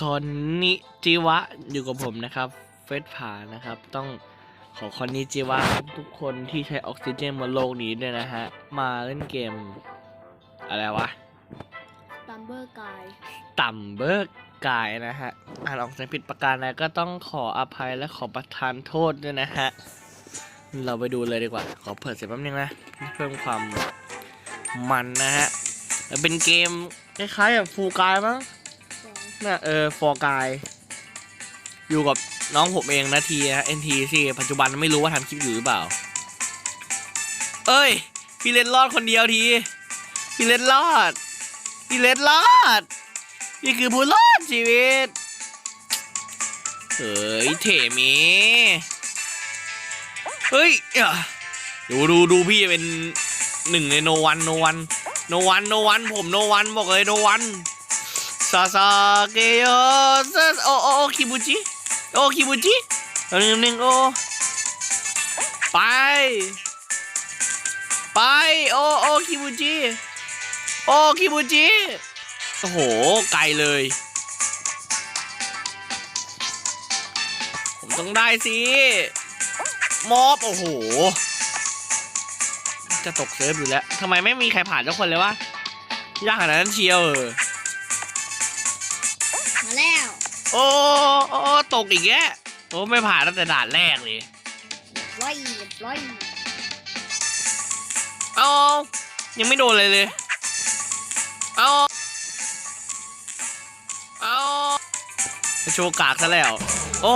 คอนนิจิวะอยู่กับผมนะครับ เฟสผานะครับ ต้องขอคอนนิจิวะทุกคนที่ใช้ออกซิเจนบนโลกนี้ด้วยนะฮะ มาเล่นเกม อะไรวะตัมเบอร์กายต่ำเบิกกายนะฮะ อ่านออกเสียงผิดประการใดก็ต้องขออภัยและขอประทานโทษด้วยนะฮะ เราไปดูเลยดีกว่า ขอเปิดเสียงแป๊บนึงนะ เพิ่มความมันนะฮะเป็นเกมคล้ายๆแบบฟูกายมั้ง นี่ยเออฟอร์กายอยู่กับน้องผมเองนะทีนะ NT สิปัจจุบันไม่รู้ว่าทำคลิปอยู่หรือเปล่า เอ้ย พี่เล่นรอดคนเดียวที พี่เล่นรอด พี่เล่นรอด นี่คือผู้รอดชีวิต เฮ้ยเถมีเฮ้ยดูดูดูพี่เป็นหนึ่งในโนวันโนวันโนวันโนวันผมโนวันบอกเลยโนวัน ซาซาเกโยซาโอโอโอคิบุจิโอคิบุจิหนึ่งหนึ่งโอไปไปโอโอคิบุจิโอคิบุจิโอ้โห ไกลเลย ผมต้องได้สิมอบโอ้โห จะตกเซิร์ฟอยู่แล้วทำไมไม่มีใครผ่านทุกคนเลยวะยากขนาดนั้นเชียวเออ โอ้โอ้ตกอีกแกโอ้ไม่ผ่านตั้งแต่ด่านแรกเลยร้อยร้อยเอายังไม่โดนเลยเลยเอาเอาโชว์กากซะแล้ว โอ้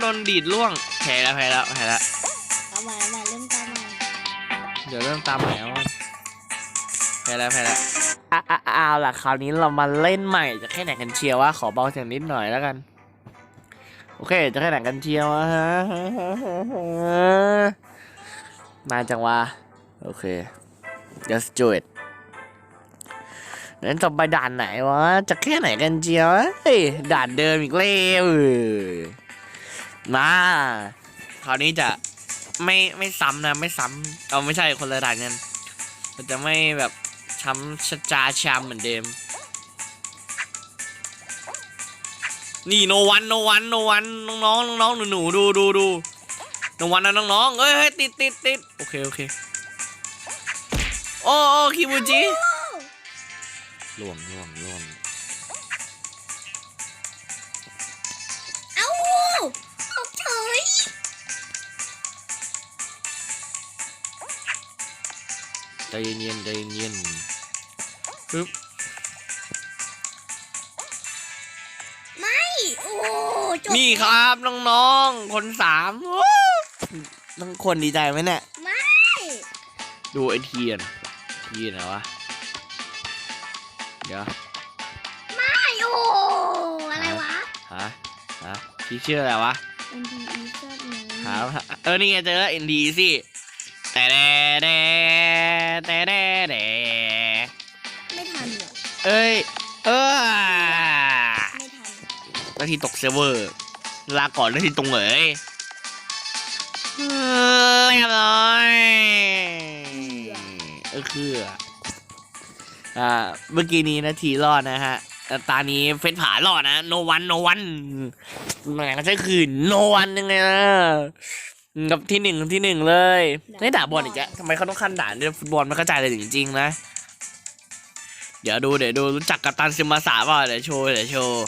โดนดีดล่วงแพ้แล้วแพ้แล้วแพ้แล้วตามามาเริ่มตามมาเดี๋ยวเริ่มตามใหม่เอาแพ้แล้วแพ้แล้ว เอาล่ะคราวนี้เรามาเล่นใหม่จะแค่ไหนกันเชียววะขอเบาเสียงนิดหน่อยแล้วกัน โอเค จะแค่ไหนกันเชียวฮะมาจังวะโอเค just do it นั้นต่อไปด่านไหนวะ จะแค่ไหนกันเจียวด่านเดิมอีกแล้วมาคราวนี้จะไม่ไม่ซ้ำนะ ไม่ซ้ำเอาไม่ใช่คนละด่านกันมันจะไม่แบบ ช้ำชะจาชามเหมือนเดิม นี่โนวันโนวันโนวันน้องๆน้องๆหนูๆดูดูดูโนวันนะน้องๆเอ้ยเฮ้ยติดติดติดโอเคโอเคโอ้โอ้คิมูจิล่วงล่วงล่วงเอ้าเอาเฉยใจเย็นๆใจเย็นๆ ปึ๊บไม่โอ้จบนี่ครับน้องๆ คนสามโอ้ต้องคนดีใจไหมเนี่ย ไม่ดูไอเทียนเทียนไหนวะ เดี๋ยว ไม่โอ้อะไรวะ ฮะ ฮะพี่ชื่ออะไรวะ N D E เสื้อหนูหาเออ นี่ไงเจอแล้ว ND สิแต่แดแดแต่แดแดไม่ทัน เหรอเอ้ย เออไม่ทันนาทีตกเซิร์ฟเวอร์ ลาก่อนนาทีตรงเหยเออเรียบร้อยเออคืออ่าเมื่อกี้นี้นาทีรอดนะฮะแต่ตานี้เฟซผารอดนะ โนวันโนวันแหมก็ใช่คือโนวันยังไงนะกับที่หนึ่งที่หนึ่งเลยไม่ด่าบอลอีกแล้วทำไมเขาต้องขั้นด่าเรื่องฟุตบอลไม่เข้าใจเลยจริงๆนะ เดี๋ยวดูเดี๋ยวดูรู้จักกับตันซิมาสาเปล่าเดี๋ยวโชว์เดี๋ยวโชว์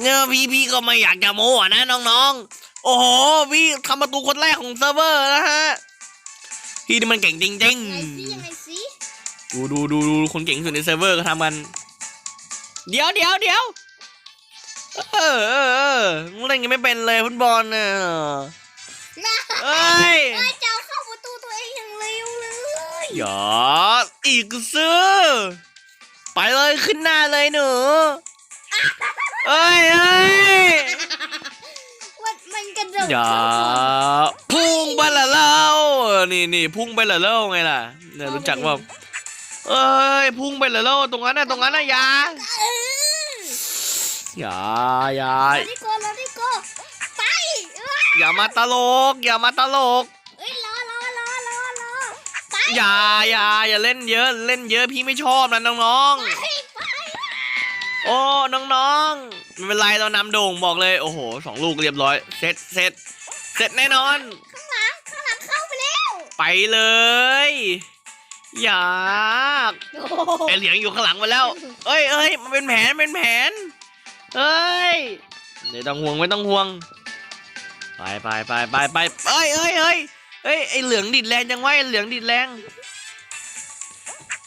เนี่ยพี่พี่ก็ไม่อยากจะโม้อะนะน้องๆ โอ้โหพี่ทำประตูคนแรกของเซิร์ฟเวอร์นะฮะพี่นี่มันเก่งจริงยังไงสิยังไงสิๆดูดูดูดูคนเก่งที่สุดในเซิร์ฟเวอร์ก็ทำกันเดี๋ยวเดี๋ยวเดี๋ยวเออเออเออมึงเล่นยังไม่เป็นเลยฟุตบอลเนี่ยเอ้ย อย่าอีกซื้อ ไปเลยขึ้นหน้าเลยหนูเอ้ยเอ้ยมันมันกระโดดอย่าเข้าพุ่งไปละเล่านี่นี่พุ่งไปละเล่าไงล่ะเนี่ยรู้จักว่าเอ้ยพุ่งไปละเล่าตรงนั้นน่ะตรงนั้นน่ะอย่าเอออย่าอย่าเราได้โกเราได้โกไปเอ้ยอย่ามาตลก อย่ามาตลก อย่าอย่าอย่าเล่นเยอะเล่นเยอะพี่ไม่ชอบนะน้องไปไปๆโอ้น้องๆไม่เป็นไรเรานำโด่งบอกเลยโอ้โหสองลูกเรียบร้อยเสร็จเสร็จเสร็จแน่นอน ข้างหลังข้างหลังเข้าไปแล้วไปเลย อยากโอ้โหไอเหลียงอยู่ข้างหลังมาแล้ว เอ้ยเอ้ยมันเป็นแผนเป็นแผนเอ้ยไม่ต้องห่วงไม่ต้องห่วง ไปไปไปไปไปเอ้ยเอ้ยเอ้ย เอ้ยไอเหลืองดิดแรงจังวะไอเหลืองดิดแรง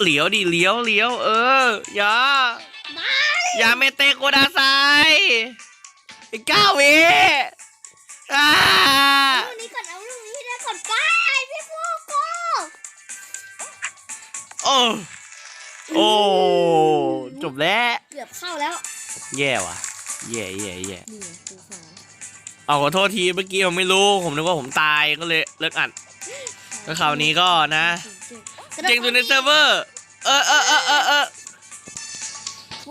เหลียวดิเลี้ยวเลี้ยว เอออย่ามาอย่าเมเตโกดาไซไอ้ก้าวเวอ่าลูกนี้ก่อนเอาลูกนี้ให้ได้ก่อนไปพี่ฟูโกโอ้โอ้จบแล้ว เกือบเข้าแล้ว แย่ว่ะ แย่แย่แย่นี่ฟูฟ้า เอาขอโทษทีเมื่อกี้ผมไม่รู้ ผมนึกว่าผมตายก็เลยเลิกอัดแล้วคราวนี้ก็นะ เจงตัวในเซิร์ฟเวอร์ เออเออเออเออเออ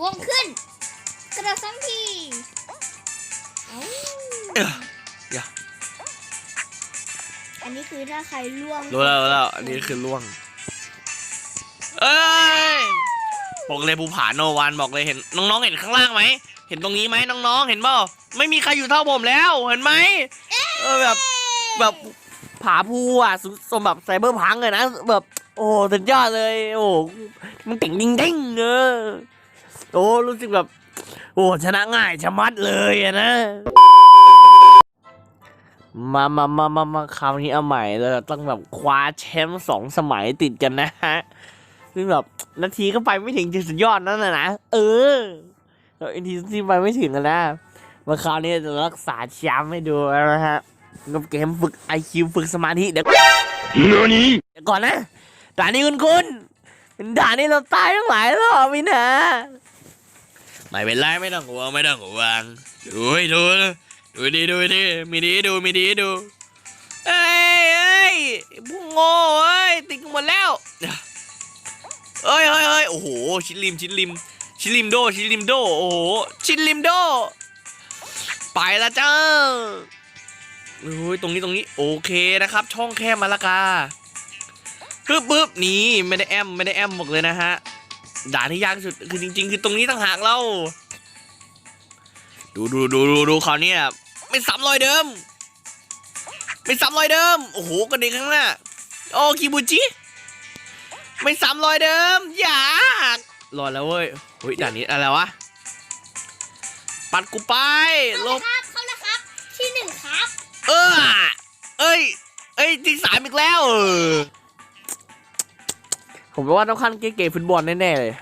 วงขึ้น กระโดดสองทีเอ้าเอออย่าอันนี้คือถ้าใครล่วงรู้แล้วรู้แล้วอันนี้คือล่วง เอ้ยบอกเลยภูผาโนวันบอกเลยเห็น น้องๆเห็นข้างล่างไหม เห็นตรงนี้ไหมน้องๆเห็นเปล่า ไม่มีใครอยู่เท่าผมแล้ว เห็นไหมเออแบบแบบผาภูอะสสมแบบไซเบอร์พังเลยนะแบบ โอ้สุดยอดเลย โอ้มันเก่งจริงเด้งเออโอ้รู้สึกแบบ โอ้ชนะง่ายชะมัดเลยอะนะมามามามามาคราวนี้เอาใหม่เราต้องแบบคว้าแชมป์สองสมัยติดกันนะฮะซึ่งแบบนาทีก็ไปไม่ถึงจุดสุดยอดนั่นแหละนะ เออเราอินทีซีไปไม่ถึงกันนะ มาคราวนี้จะรักษาแชมป์ให้ดูนะฮะกับเกมฝึกไอคิวฝึกสมาธิเดี๋ยวเดี๋ยวก่อนนะด่านนี้คุณคุณเป็นด่านนี้เราตายทั้งหลายรอบมินะไม่เป็นไรไม่ต้องห่วงไม่ต้องห่วงดูให้ดูนะดูดีดูดีมีดีดูมีดีดูเอ้ยเอ้ยพวกโง่เอ้ยติดกันหมดแล้วเอ้ยเอ้ยเอ้ยโอ้โห ชิดริมชิดริมชิดริมโดชิดริมโดโอ้โหชิดริมโด ไปแล้วจ้าโอ้ยตรงนี้ตรงนี้โอเคนะครับ ช่องแคบมาละกาปึ๊บปึ๊บนี่ไม่ได้แอมไม่ได้แอมบอกเลยนะฮะด่านที่ยากสุดคือจริง ๆ คือตรงนี้ต่างหากเรา ดูดูดูดูดูเขาวเนี่ยไม่ซ้ำรอยเดิม ไม่ซ้ำรอยเดิม โอ้โหกระเด็นข้างหน้าโอ้คิบูจิไม่ซ้ำรอยเดิม อยากรอดแล้วเว้ยเฮ้ยด่านนี้อะไรวะ ปัดกูไปลเข้าบแล้วครับเข้าแล้วครับที่หนึ่งครับ เออเอ้ย เอ้ยที่สามอีกแล้วเออผมว่าต้องขั้นเกมฟุตบอลแน่ๆเลย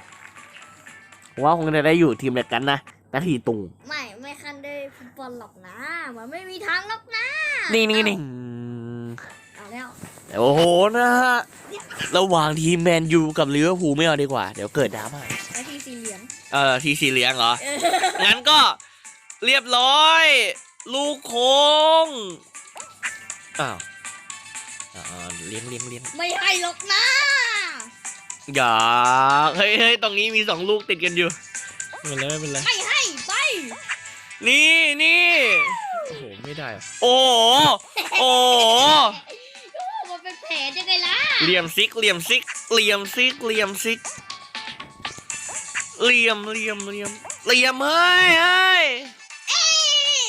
ผมว่าคงจะได้อยู่ทีมเดียวกันนะนาทีตุงไม่ไม่คันด้วยฟุตบอลหรอกนะมันไม่มีทางหรอกนะนี่นี่นี่เอาแล้วโอ้โหนะฮะระหว่างทีมแมนยูกับลิเวอร์พูลไม่เอาดีกว่า เดี๋ยวเกิดดราม่านาทีสีเหลืองเออทีสีเหลืองเหรอเอองั้นก็ เรียบร้อย ลูกโค้งอ้าวอ่าเลี้ยงเลี้ยงเลี้ยงไม่ให้หรอกนะอย่าเฮ้ยเฮ้ยตรงนี้มีสองลูกติดกันอยู่ไม่เป็นไรไม่เป็นไรไม่ให้ไปนี่นี่โอ้โหไม่ได้อะโอ้โหโอ้โหโอ้มันเป็นแผลยังไงล่ะเหลี่ยมซิกเหลี่ยมซิกเหลี่ยมซิกเหลี่ยมซิกเหลี่ยมเหลี่ยมเหลี่ยมเหลี่ยมเฮ้ยเฮ้ย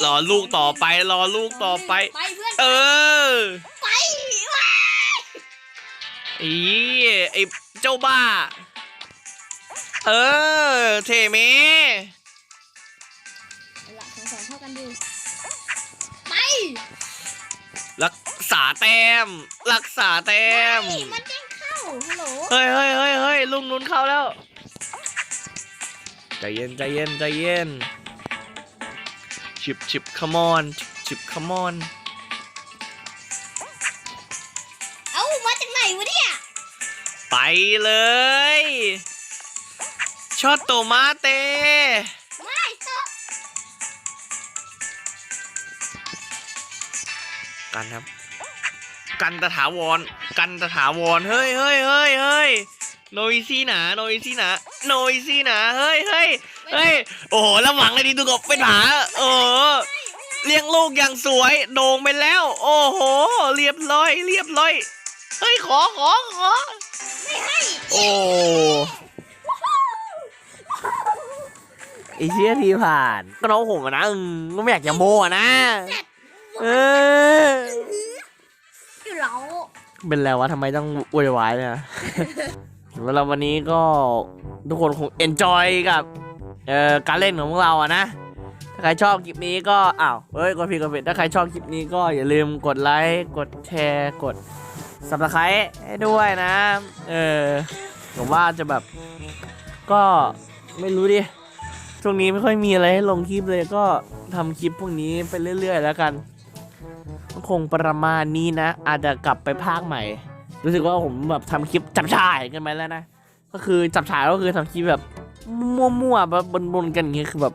รอลูกต่อไปรอลูกต่อไป ไปเพื่อนเออไปว้าอีไอเจ้าบ้า เออ เทเมเอาละสองสองเท่ากันดูไปรักษาแต้มรักษาแต้มไม่มันเด้งเข้าฮัลโหลเฮ้ยเฮ้ยเฮ้ยเฮ้ยลุงนุนเข้าแล้วใจเย็นใจเย็นใจเย็น ชิบชิบคัมอนชิบคัมอนเอ้ามาจากไหนวะเนี่ย ไปเลยชอตโตมาเต ไม่ตกกันครับ กันตะถาวร กันตะถาวร เฮ้ยเฮ้ยเฮ้ยเฮ้ย โนยซี่หนาโนยซี่หนาโนยซี่หนาเฮ้ยเฮ้ยเฮ้ยโอ้โหระหวังเลยดีดูกบเป็นหาโอ้โหเลี้ยงลูกอย่างสวยโด่งไปแล้ว โอ้โห เรียบร้อย เรียบร้อย เฮ้ยขอขอขอไม่ให้โอ้ไอ้เชี่ยทีผ่าน ก็น้องผมอะนะอืมก็ไม่อยากจะโมอะนะ เอออยู่แล้วเป็นแล้ววะทำไมต้องอวยวายเนี่ย แล้วเราวันนี้ก็ทุกคนคงเอนจอยกับเอ่อการเล่นของพวกเราอะนะ ถ้าใครชอบคลิปนี้ก็อ้าวเฮ้ยกดผิดกดผิดถ้าใครชอบคลิปนี้ก็อย่าลืมกดไลค์กดแชร์กด subscribe ให้ด้วยนะ เออผมว่าจะแบบ ก็ไม่รู้ดิช่วงนี้ไม่ค่อยมีอะไรให้ลงคลิปเลยก็ทำคลิปพวกนี้ไปเรื่อย ๆ แล้วกัน คงประมาณนี้นะ อาจจะกลับไปภาคใหม่ รู้สึกว่าผมแบบทำคลิปจับฉายกันไปแล้วนะ ก็คือจับฉายก็คือทำคลิปแบบมั่วๆแบบบนๆกันอย่างเงี้ยคือแบบ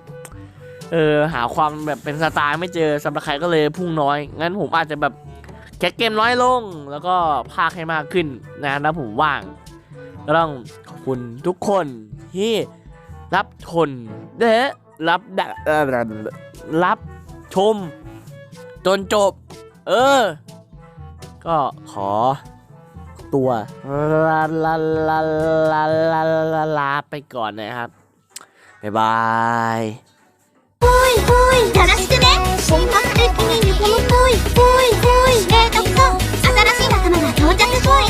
เออหาความแบบเป็นสไตล์ไม่เจอสำหรับใครก็เลยพุ่งน้อย งั้นผมอาจจะแบบแคสเกมน้อยลง แล้วก็ภาคให้มากขึ้นนะแล้วผมว่างก็ต้องขอบคุณทุกคนที่รับชนเด้อรับดะเอ่อรับชม จนจบ เออ ก็ขอ ตัวลาลาลาลาลาลาลาไปก่อนนะครับ บ๊ายบายおいおいよろしくね新発的に見てみっぽいおいおい冷凍庫新しい仲間が到着っぽい